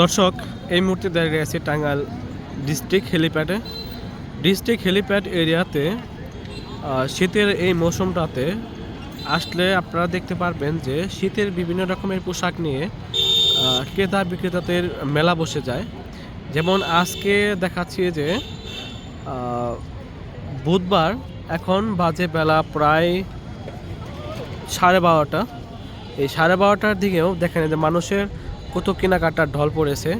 দর্শক, এই মুহূর্তে দাঁড়িয়ে আছে টাঙ্গাইল ডিস্ট্রিক্ট হেলিপ্যাডে। ডিস্ট্রিক্ট হেলিপ্যাড এরিয়াতে শীতের এই মৌসুমটাতে আসলে আপনারা দেখতে পারবেন যে শীতের বিভিন্ন রকমের পোশাক নিয়ে ক্রেতা বিক্রেতাদের মেলা বসে যায়। যেমন আজকে দেখাচ্ছি যে বুধবার এখন বাজে বেলা প্রায় সাড়ে বারোটা। এই সাড়ে বারোটার দিকেও দেখেন যে মানুষের কত কেনাকাটার ঢল পড়েছে।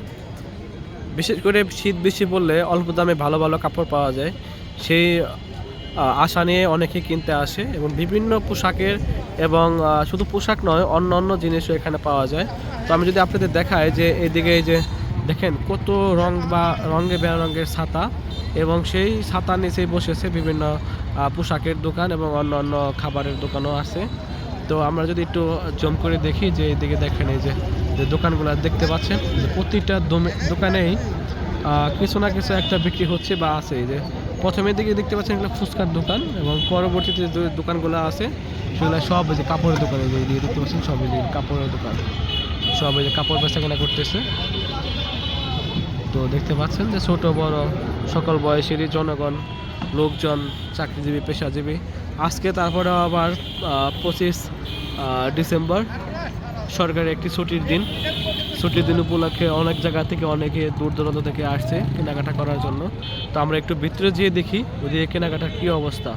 বিশেষ করে শীত বেশি পড়লে অল্প দামে ভালো ভালো কাপড় পাওয়া যায়। সেই আশা নিয়ে অনেকে কিনতে আসে এবং বিভিন্ন পোশাকের এবং শুধু পোশাক নয়, অন্য অন্য জিনিসও এখানে পাওয়া যায়। তো আমি যদি আপনাদের দেখাই যে এইদিকে এই যে দেখেন কত রং বা রঙে বেরঙের ছাতা এবং সেই ছাতার নিচেই বসেছে বিভিন্ন পোশাকের দোকান এবং অন্য অন্য খাবারের দোকানও আছে। তো আমরা যদি একটু জম করে দেখি যে এদিকে দেখেন এই যে দোকানগুলো দেখতে পাচ্ছেন প্রতিটা দোকানেই কিছু না কিছু একটা বিক্রি হচ্ছে বা আছে এই যে। প্রথমের দিকে দেখতে পাচ্ছেন এগুলো ফুচকার দোকান এবং পরবর্তীতে যে দোকানগুলো আছে, সেগুলো সব এই যে কাপড়ের দোকান এই যে এদিকে দেখতে পাচ্ছেন সব যে কাপড়ের দোকান। সব এই যে কাপড় বেচা কেনা করতেছে। তো দেখতে পাচ্ছেন যে ছোট, বড় সকল বয়সেরই জনগণ, লোকজন, চাকরিজীবী, পেশাজীবী আজকে তারপরে আবার পঁচিশ ডিসেম্বর সরকারের একটি ছুটির দিন। ছুটির দিন উপলক্ষে অনেক জায়গা থেকে অনেকে দূর দূরান্ত থেকে আসছে কেনাকাটা করার জন্য। তো আমরা একটু ভিতরে যেয়ে দেখি ওই যে কেনাকাটার কী অবস্থা।